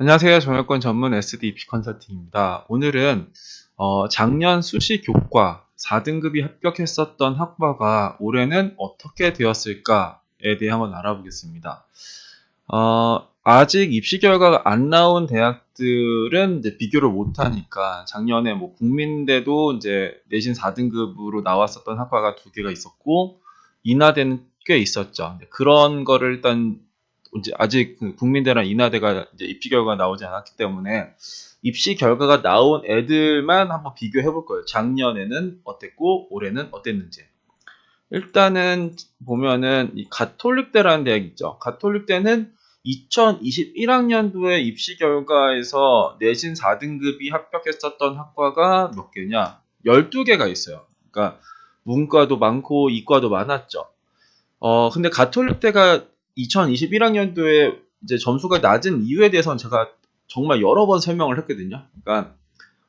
안녕하세요. 정여권 전문 SDP 컨설팅입니다. 오늘은 어, 작년 수시 교과 4등급이 합격했었던 학과가 올해는 어떻게 되었을까에 대해 한번 알아보겠습니다. 어, 아직 입시 결과가 안 나온 대학들은 이제 비교를 못 하니까 작년에 뭐 국민대도 이제 내신 4등급으로 나왔었던 학과가 두 개가 있었고 인하대는 꽤 있었죠. 그런 거를 일단 이제 아직 그 국민대랑 인하대가 이제 입시 결과가 나오지 않았기 때문에 입시 결과가 나온 애들만 한번 비교해 볼 거예요. 작년에는 어땠고 올해는 어땠는지. 일단은 보면은 이 가톨릭대라는 대학 있죠. 가톨릭대는 2021학년도에 입시 결과에서 내신 4등급이 합격했었던 학과가 몇 개냐? 12개가 있어요. 그러니까 문과도 많고 이과도 많았죠. 어, 근데 가톨릭대가 2021학년도에 이제 점수가 낮은 이유에 대해서는 제가 정말 여러 번 설명을 했거든요. 그러니까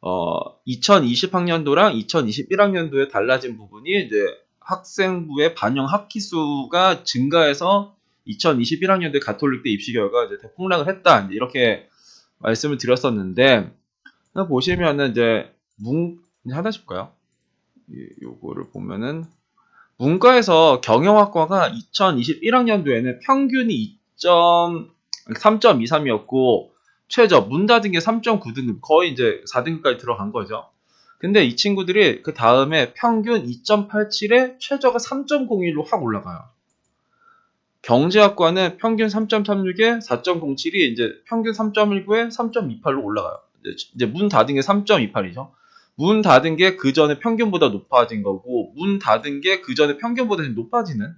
어, 2020학년도랑 2021학년도에 달라진 부분이 이제 학생부의 반영 학기 수가 증가해서 2021학년도에 가톨릭대 입시 결과 이제 대폭락을 했다. 이렇게 말씀을 드렸었는데 보시면은 이제 문 하나씩 볼까요? 요거를 보면은 문과에서 경영학과가 2021학년도에는 평균이 3.23이었고 최저 문 닫은 게 3.9 등급 거의 이제 4등급까지 들어간 거죠. 근데 이 친구들이 그 다음에 평균 2.87에 최저가 3.01로 확 올라가요. 경제학과는 평균 3.36에 4.07이 이제 평균 3.19에 3.28로 올라가요. 이제 문게 3.28이죠. 문 닫은 게 그 전에 평균보다 높아진 거고 문 닫은 게 그 전에 평균보다 높아지는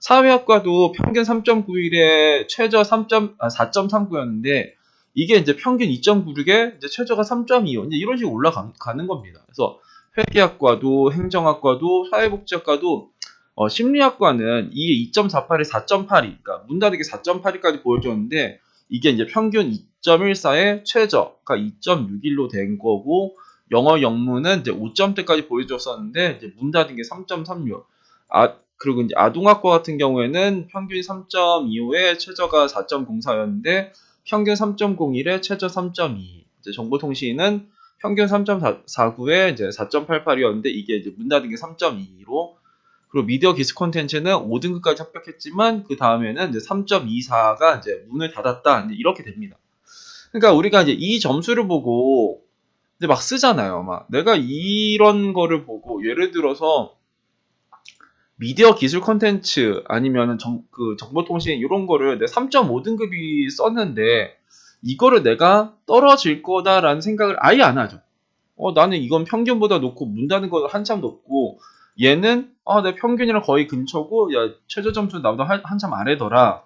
사회학과도 평균 3.91에 최저 3. 아, 4.39였는데 이게 이제 평균 2.96에 이제 최저가 3.25 이제 이런 식으로 올라가는 겁니다. 그래서 회계학과도 행정학과도 사회복지학과도 어, 심리학과는 이게 2.48에 4.82 그러니까 문 닫은 게 4.82까지 보여줬는데 이게 이제 평균 2.14에 최저가 2.61로 된 거고 영어 영문은 이제 5점대까지 보여줬었는데 이제 문 닫은 게 3.36. 아 그리고 이제 아동학과 같은 경우에는 평균 3.25에 최저가 4.04였는데 평균 3.01에 최저 3.2. 이제 정보통신은 평균 3.49에 이제 4.88이었는데 이게 이제 문 닫은 게 3.22로 그리고 미디어 기술 콘텐츠는 5등급까지 합격했지만 그 다음에는 이제 3.24가 이제 문을 닫았다. 이제 이렇게 됩니다. 그러니까 우리가 이제 이 점수를 보고 이제 막 쓰잖아요. 막 내가 이런 거를 보고 예를 들어서 미디어 기술 콘텐츠 아니면은 정, 그 정보통신 이런 거를 내 3.5등급이 썼는데 이거를 내가 떨어질 거다라는 생각을 아예 안 하죠. 어 나는 이건 평균보다 높고 문 닫는 거 한참 높고 얘는 아내 평균이랑 거의 근처고 야 최저 점수 나보다 한, 한참 아래더라.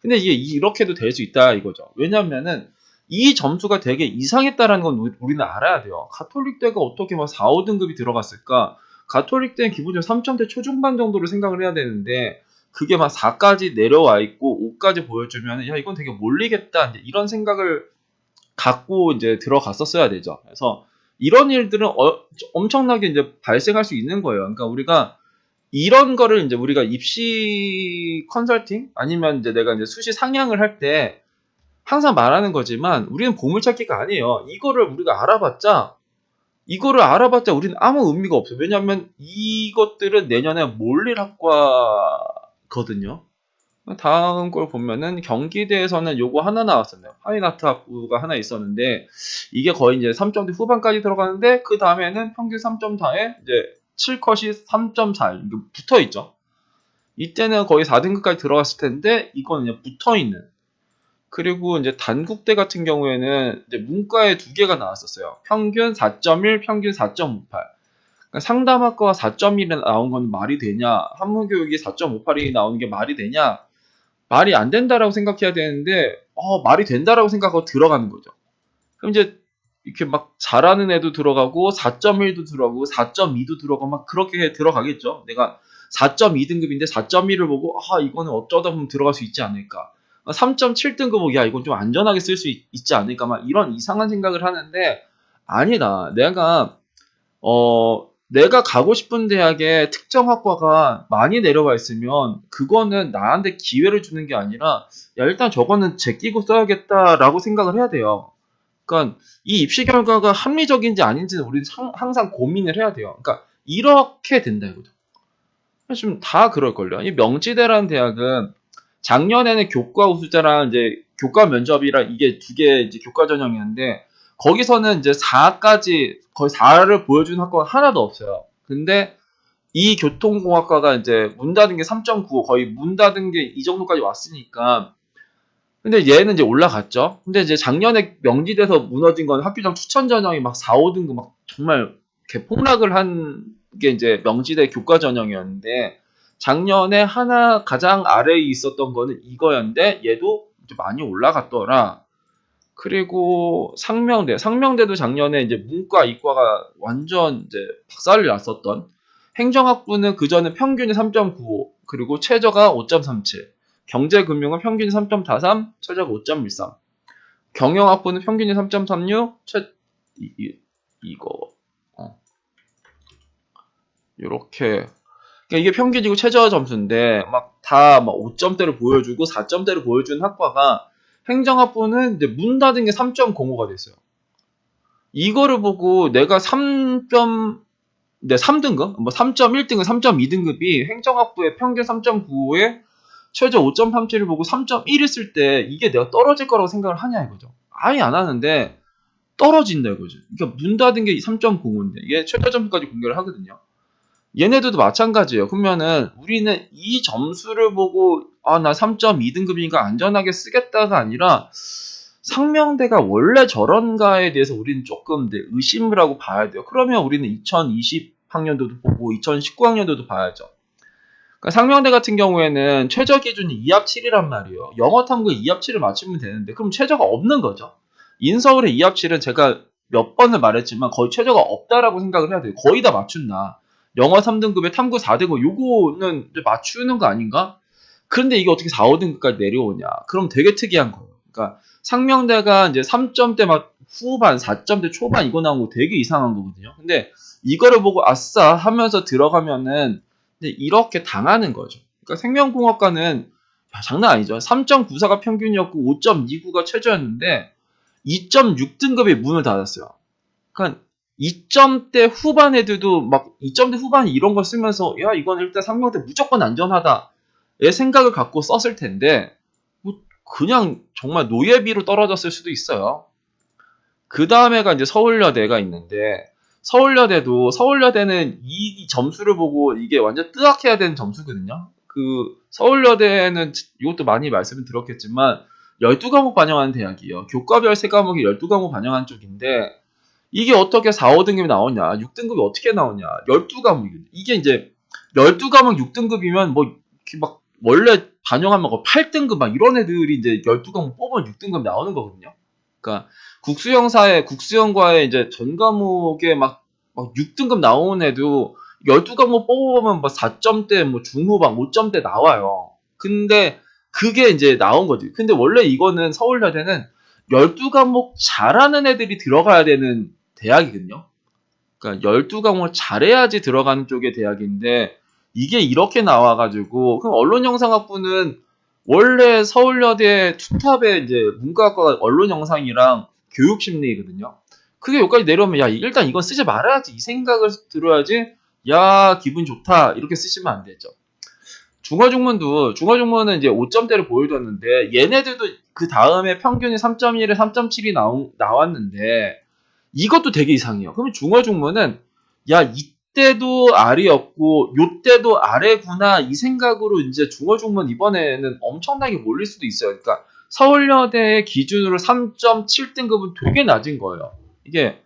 근데 이게 이렇게도 될 수 있다 이거죠. 왜냐면은 이 점수가 되게 이상했다라는 건 우리는 알아야 돼요. 가톨릭대가 어떻게 막 4, 5등급이 들어갔을까? 가톨릭대는 기본적으로 3점대 초중반 정도로 생각을 해야 되는데 그게 막 4까지 내려와 있고 5까지 보여주면 야 이건 되게 몰리겠다 이런 생각을 갖고 이제 들어갔었어야 되죠. 그래서 이런 일들은 어, 엄청나게 이제 발생할 수 있는 거예요. 그러니까 우리가 이런 거를 이제 우리가 입시 컨설팅 아니면 이제 내가 이제 수시 상향을 할 때 항상 말하는 거지만 우리는 보물찾기가 아니에요. 이거를 우리가 알아봤자 이거를 알아봤자 우리는 아무 의미가 없어요. 왜냐하면 이것들은 내년에 몰릴 학과거든요. 다음 걸 보면은 경기대에서는 요거 하나 나왔었네요. 파인아트 학부가 하나 있었는데 이게 거의 이제 3점대 후반까지 들어가는데 그 다음에는 평균 3.4에 이제 7컷이 3.4 붙어 있죠. 이때는 거의 4등급까지 들어갔을 텐데 이거는 붙어 있는 그리고 이제 단국대 같은 경우에는 이제 문과에 두 개가 나왔었어요. 평균 4.1, 평균 4.58. 그러니까 상담학과가 4.1에 나온 건 말이 되냐? 한문교육이 4.58이 나오는 게 말이 되냐? 말이 안 된다라고 생각해야 되는데, 어, 말이 된다라고 생각하고 들어가는 거죠. 그럼 이제 이렇게 막 잘하는 애도 들어가고, 4.1도 들어가고, 4.2도 들어가고, 막 그렇게 들어가겠죠. 내가 4.2등급인데 4.1을 보고, 아, 이거는 어쩌다 보면 들어갈 수 있지 않을까. 3.7등급은 야 이건 좀 안전하게 쓸 수 있지 않을까 막 이런 이상한 생각을 하는데 아니다 내가 어 내가 가고 싶은 대학에 특정 학과가 많이 내려와 있으면 그거는 나한테 기회를 주는 게 아니라 야 일단 저거는 제끼고 써야겠다라고 생각을 해야 돼요. 그러니까 이 입시 결과가 합리적인지 아닌지는 우리는 상- 항상 고민을 해야 돼요. 그러니까 이렇게 된다 이거죠. 지금 다 그럴걸요. 이 명지대라는 대학은 작년에는 교과 우수자랑 이제 교과 면접이랑 이게 두 개 이제 교과 전형이었는데 거기서는 이제 4까지 거의 4를 보여준 학과가 하나도 없어요. 근데 이 교통공학과가 이제 문 닫은 게 3.95 거의 문 닫은 게 이 정도까지 왔으니까 근데 얘는 이제 올라갔죠. 근데 이제 작년에 명지대에서 무너진 건 학교장 추천 전형이 막 4, 5등급 막 정말 이렇게 폭락을 한 게 이제 명지대 교과 전형이었는데 작년에 하나 가장 아래에 있었던 거는 이거였는데 얘도 많이 올라갔더라. 그리고 상명대, 상명대도 작년에 이제 문과, 이과가 완전 이제 박살을 났었던 행정학부는 그 전에 평균이 3.95, 그리고 최저가 5.37, 경제금융은 평균이 3.43, 최저가 5.13, 경영학부는 평균이 3.36, 최, 이, 이, 이거, 어. 요렇게. 그러니까 이게 평균이고 최저 점수인데, 막 다막 5점대를 보여주고 4점대를 보여주는 학과가 행정학부는 이제 문 닫은 게 3.05가 됐어요. 이거를 보고 내가 3. 네, 3등급, 뭐 3.1등급, 3.2등급이 행정학부의 평균 3.95에 최저 5.37을 보고 3.1 했을 때 이게 내가 떨어질 거라고 생각을 하냐 이거죠. 아예 안 하는데 떨어진다 이거죠. 그러니까 문 닫은 게 3.05인데 이게 최저 점수까지 공개를 하거든요. 얘네들도 마찬가지예요. 그러면은 우리는 이 점수를 보고 아 나 3.2등급이니까 안전하게 쓰겠다가 아니라 상명대가 원래 저런가에 대해서 우리는 조금 네, 의심을 하고 봐야 돼요. 그러면 우리는 2020학년도도 보고 2019학년도도 봐야죠. 그러니까 상명대 같은 경우에는 최저 기준이 2합 7이란 말이에요. 영어 탐구 2합 7을 맞추면 되는데 그럼 최저가 없는 거죠. 인서울의 2합 7은 제가 몇 번을 말했지만 거의 최저가 없다라고 생각을 해야 돼요. 거의 다 맞춘다. 영어 3등급에 탐구 4등급 요거는 맞추는 거 아닌가? 그런데 이게 어떻게 4, 5등급까지 내려오냐? 그럼 되게 특이한 거예요. 그러니까 상명대가 이제 3점대 막 후반, 4점대 초반 이거 나온 거 되게 이상한 거거든요. 근데 이거를 보고 아싸 하면서 들어가면은 이렇게 당하는 거죠. 그러니까 생명공학과는 야, 장난 아니죠. 3.94가 평균이었고 5.29가 최저였는데 2.6등급의 문을 닫았어요. 그러니까 2점대 후반 애들도 막 2점대 후반 이런 걸 쓰면서 야 이건 일단 상명대 무조건 안전하다 의 생각을 갖고 썼을 텐데 뭐 그냥 정말 노예비로 떨어졌을 수도 있어요. 그 다음에가 이제 서울여대가 있는데 서울여대도 서울여대는 이 점수를 보고 이게 완전 뜨악해야 되는 점수거든요. 그 서울여대는 이것도 많이 말씀을 들었겠지만 12과목 반영하는 대학이에요. 교과별 3과목이 12과목 반영한 쪽인데 이게 어떻게 4, 5등급이 나오냐? 6등급이 어떻게 나오냐? 12과목이 이게 이제 12과목 6등급이면 뭐 이렇게 막 원래 반영하면 거 8등급 막 이런 애들이 이제 12과목 뽑으면 6등급 나오는 거거든요. 그러니까 국수형사에 국수형과에 이제 전 과목에 막, 막 6등급 나오는 애도 12과목 뽑으면 뭐 4점대 뭐 중후반 5점대 나와요. 근데 그게 이제 나온 거지. 근데 원래 이거는 서울여대는 12과목 잘하는 애들이 들어가야 되는 대학이거든요. 그러니까 12과목을 잘해야지 들어가는 쪽의 대학인데 이게 이렇게 나와가지고 그럼 언론영상학부는 원래 서울여대 투탑의 이제 문과학과가 언론영상이랑 교육심리거든요. 그게 여기까지 내려오면 야 일단 이건 쓰지 말아야지 이 생각을 들어야지 야 기분 좋다 이렇게 쓰시면 안 되죠. 중어중문도 중어중문은 이제 5점대를 보여줬는데 얘네들도 그 다음에 평균이 3.1에 3.7이 나오, 나왔는데 이것도 되게 이상해요. 그러면 중어중문은 야 이때도 아래였고 요때도 아래구나 이 생각으로 이제 중어중문 이번에는 엄청나게 몰릴 수도 있어요. 그러니까 서울여대 기준으로 3.7등급은 되게 낮은 거예요. 이게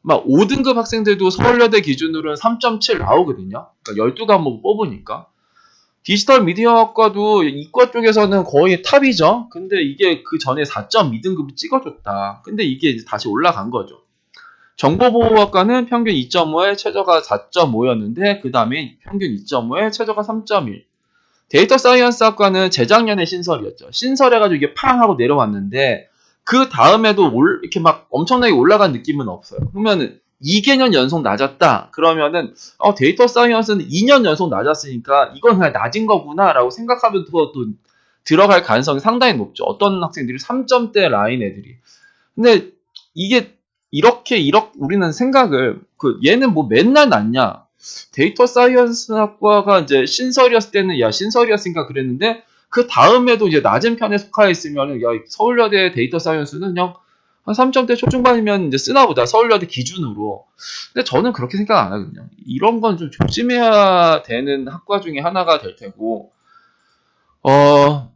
막 5등급 학생들도 서울여대 기준으로는 3.7 나오거든요. 그러니까 12과목 뽑으니까. 디지털 미디어학과도 이과 쪽에서는 거의 탑이죠. 근데 이게 그 전에 4.2등급을 찍어줬다. 근데 이게 다시 올라간 거죠. 정보보호학과는 평균 2.5에 최저가 4.5였는데 그 다음에 평균 2.5에 최저가 3.1. 데이터 사이언스 학과는 재작년에 신설이었죠. 신설해가지고 이게 팡 하고 내려왔는데 그 다음에도 올, 이렇게 막 엄청나게 올라간 느낌은 없어요. 그러면 2개년 연속 낮았다. 그러면은 어, 데이터 사이언스는 2년 연속 낮았으니까 이건 그냥 낮은 거구나라고 생각하면 또, 또 들어갈 가능성이 상당히 높죠. 어떤 학생들이 3점대 라인 애들이. 근데 이게 이렇게 이렇게 우리는 생각을 그 얘는 뭐 맨날 낮냐? 데이터 사이언스 학과가 이제 신설이었을 때는 야 신설이었으니까 그랬는데 그 다음에도 이제 낮은 편에 속하 있으면은 야 서울여대 데이터 사이언스는 그냥 한 3점대 초중반이면 이제 쓰나 보다. 서울여대 기준으로. 근데 저는 그렇게 생각 안 하거든요. 이런 건 좀 조심해야 되는 학과 중에 하나가 될 테고, 어,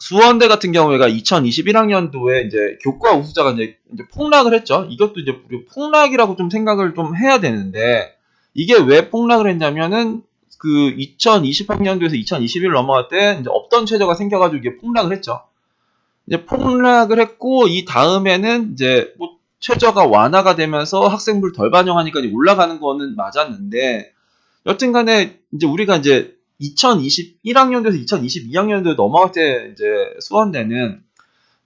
수원대 같은 경우에가 2021학년도에 이제 교과 우수자가 이제, 이제 폭락을 했죠. 이것도 이제 폭락이라고 좀 생각을 좀 해야 되는데, 이게 왜 폭락을 했냐면은, 그 2020학년도에서 2021 넘어갈 때 이제 없던 최저가 생겨가지고 이게 폭락을 했죠. 이제 폭락을 했고 이 다음에는 이제 뭐 최저가 완화가 되면서 학생부를 덜 반영하니까 올라가는 거는 맞았는데 여튼간에 이제 우리가 이제 2021학년도에서 2022학년도에 넘어갈 때 이제 수원대는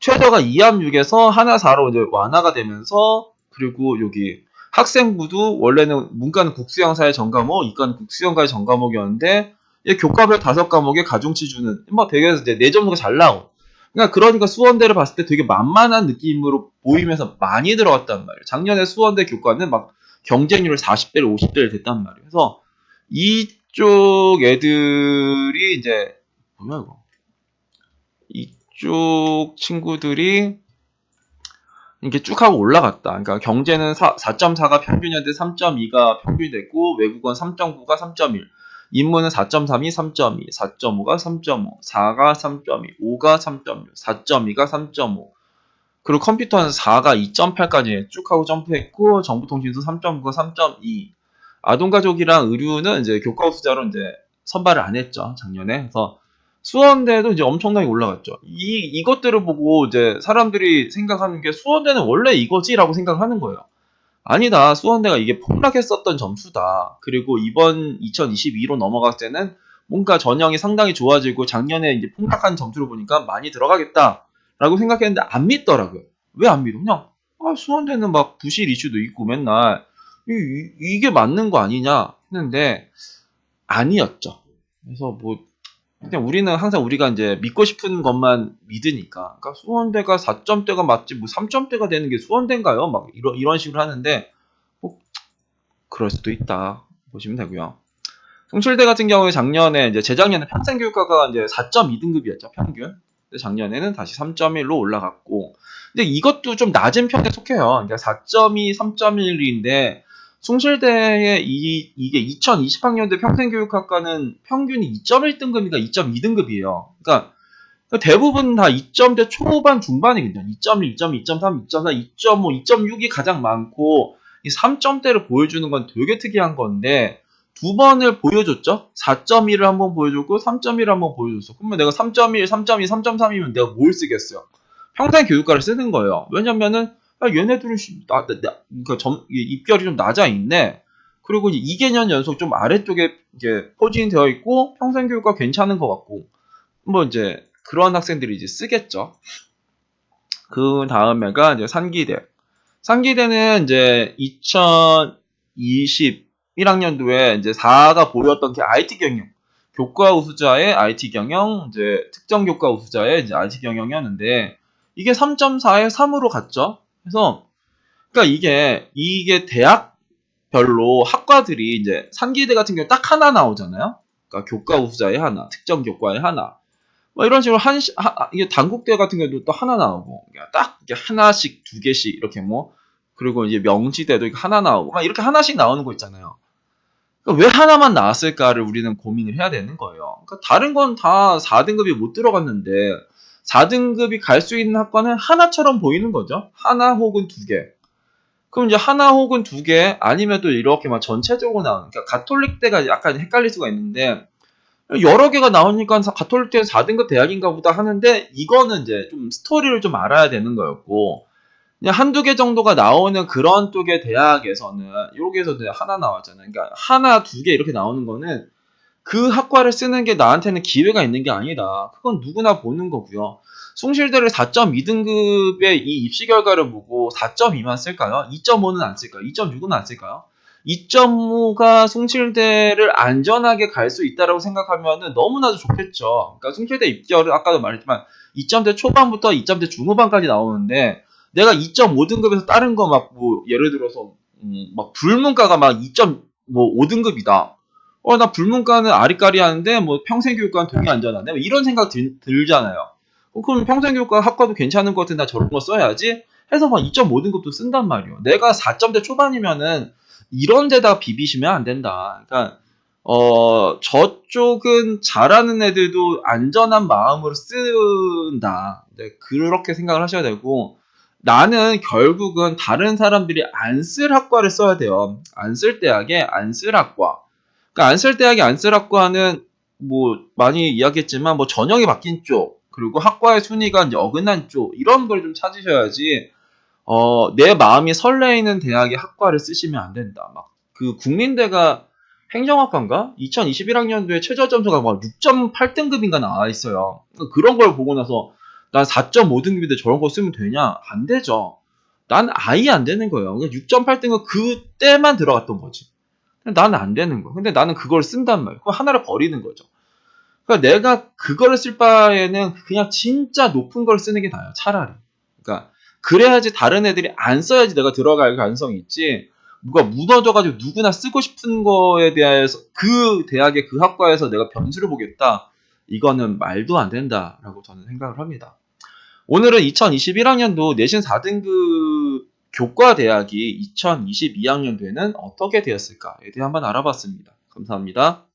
최저가 2합 6에서 하나 4로 이제 완화가 되면서 그리고 여기 학생부도 원래는 문과는 국수형사의 전과목, 이과는 국수형과의 전과목이었는데 교과별 다섯 과목에 가중치 주는 뭐 되게 이제 내 점수가 잘 나오고 그러니까 그러니까 수원대를 봤을 때 되게 만만한 느낌으로 보이면서 많이 들어갔단 말이에요. 작년에 수원대 교과는 막 경쟁률 40대 50대를 됐단 말이에요. 그래서 이 쪽 애들이 이제 뭐야 이거 이쪽 친구들이 이렇게 쭉 하고 올라갔다. 그러니까 경제는 4.4가 평균이었는데 3.2가 평균이 됐고 외국어는 3.9가 3.1 인문은 4.3이 3.2, 4.5가 3.5, 4가 3.2, 5가 3.6, 4.2가 3.5. 그리고 컴퓨터는 4가 2.8까지 쭉 하고 점프했고 정보통신도 3.9가 3.2. 아동가족이랑 의류는 이제 교과 수자로 이제 선발을 안 했죠 작년에. 그래서 수원대도 이제 엄청나게 올라갔죠. 이 이것들을 보고 이제 사람들이 생각하는 게 수원대는 원래 이거지라고 생각하는 거예요. 아니다. 수원대가 이게 폭락했었던 점수다. 그리고 이번 2022로 넘어갔을 때는 뭔가 전형이 상당히 좋아지고 작년에 이제 폭락한 점수를 보니까 많이 들어가겠다라고 생각했는데 안 믿더라고요. 왜 안 믿어? 그냥 아, 수원대는 막 부실 이슈도 있고 맨날 이, 이게 맞는 거 아니냐 했는데 아니었죠. 그래서 뭐 그냥 우리는 항상 우리가 이제 믿고 싶은 것만 믿으니까. 그러니까 수원대가 4점대가 맞지 뭐 3점대가 되는 게 수원대인가요? 막 이런 이런 식으로 하는데 뭐 그럴 수도 있다 보시면 되고요. 성실대 같은 경우에 작년에 이제 재작년에 평생 교육과가 이제 4.2등급이었죠 평균. 작년에는 다시 3.1로 올라갔고. 근데 이것도 좀 낮은 편에 속해요. 그러니까 4.2, 3.1인데 숭실대의 이, 이게 2020학년도 평생교육학과는 평균이 2.1등급이니까 2.2등급이에요. 그러니까 대부분 다 2점대 초반 중반이거든요. 2.1, 2.2, 2.3, 2.4, 2.5, 2.6이 가장 많고 이 3점대를 보여주는 건 되게 특이한 건데 두 번을 보여줬죠. 4.1을 한번 보여줬고 3.1을 한번 보여줬어. 그러면 내가 3.1, 3.2, 3.3이면 내가 뭘 쓰겠어요? 평생 교육과를 쓰는 거예요. 왜냐면은 아, 얘네들은 나, 나, 나, 그러니까 점, 입결이 좀 낮아 있네. 그리고 2개년 연속 좀 아래쪽에 이제 포진이 되어 있고 평생 교육과 괜찮은 것 같고 뭐 이제 그런 학생들이 이제 쓰겠죠. 그 다음에가 이제 산기대. 산기대는 이제 2021학년도에 이제 4가 보였던 게 IT 경영. 교과 우수자의 IT 경영, 이제 특정 교과 우수자의 이제 IT 경영이었는데 이게 3.4에 3으로 갔죠. 그래서 그러니까 이게 이게 대학별로 학과들이 이제 산기대 같은 경우 딱 하나 나오잖아요. 그러니까 교과 우수자의 하나, 특정 교과의 하나. 뭐 이런 식으로 한 하, 이게 단국대 같은 경우도 또 하나 나오고 그러니까 딱 이게 하나씩 두 개씩 이렇게 뭐 그리고 이제 명지대도 하나 나오고 막 이렇게 하나씩 나오는 거 있잖아요. 그러니까 왜 하나만 나왔을까를 우리는 고민을 해야 되는 거예요. 그러니까 다른 건 다 4등급이 못 들어갔는데 4등급이 갈 수 있는 학과는 하나처럼 보이는 거죠. 하나 혹은 두 개. 그럼 이제 하나 혹은 두 개, 아니면 또 이렇게 막 전체적으로 나오는, 그러니까 가톨릭 대가 약간 헷갈릴 수가 있는데, 여러 개가 나오니까 가톨릭 대는 4등급 대학인가 보다 하는데, 이거는 이제 좀 스토리를 좀 알아야 되는 거였고, 그냥 한두 개 정도가 나오는 그런 쪽의 대학에서는, 여기에서 하나 나왔잖아요. 그러니까 하나, 두 개 이렇게 나오는 거는, 그 학과를 쓰는 게 나한테는 기회가 있는 게 아니다. 그건 누구나 보는 거고요. 숭실대를 4.2등급의 이 입시 결과를 보고 4.2만 쓸까요? 2.5는 안 쓸까요? 2.6은 안 쓸까요? 2.5가 숭실대를 안전하게 갈 수 있다라고 생각하면 너무나도 좋겠죠. 그러니까 숭실대 입결은 아까도 말했지만 2점대 초반부터 2점대 중후반까지 나오는데 내가 2.5등급에서 다른 거 막 뭐 예를 들어서 음, 막 불문과가 막 2.5등급이다. 어 나 불문과는 아리까리 하는데 뭐 평생교육과는 되게 안전하네. 뭐 이런 생각 들, 들잖아요. 어, 그럼 평생교육과 학과도 괜찮은 것 같은데 나 저런 거 써야지 해서 막 2.5 등급도 쓴단 말이에요. 내가 4점대 초반이면은 이런 데다 비비시면 안 된다. 그러니까 어 저쪽은 잘하는 애들도 안전한 마음으로 쓴다. 네, 그렇게 생각을 하셔야 되고 나는 결국은 다른 사람들이 안 쓸 학과를 써야 돼요. 안 쓸 대학에 안 쓸 학과. 그러니까 안 쓸 대학에 안쓸 학과는 뭐 많이 이야기했지만 뭐 전형이 바뀐 쪽 그리고 학과의 순위가 이제 어긋난 쪽 이런 걸 좀 찾으셔야지 어, 내 마음이 설레이는 대학의 학과를 쓰시면 안 된다. 막 그 국민대가 행정학과인가? 2021학년도에 최저 점수가 막 6.8등급인가 나와 있어요. 그러니까 그런 걸 보고 나서 난 4.5등급인데 저런 거 쓰면 되냐? 안 되죠. 난 아예 안 되는 거예요. 6.8등급 그때만 들어갔던 거지. 나는 안 되는 거야. 근데 나는 그걸 쓴단 말이야. 그거 하나를 버리는 거죠. 그러니까 내가 그거를 쓸 바에는 그냥 진짜 높은 걸 쓰는 게 나아요. 차라리. 그러니까 그래야지 다른 애들이 안 써야지 내가 들어갈 가능성이 있지. 뭐가 무너져가지고 누구나 쓰고 싶은 거에 대해서 그 대학의 그 학과에서 내가 변수를 보겠다. 이거는 말도 안 된다라고 저는 생각을 합니다. 오늘은 2021학년도 내신 4등급 교과 대학이 2022학년도에는 어떻게 되었을까에 대해 한번 알아봤습니다. 감사합니다.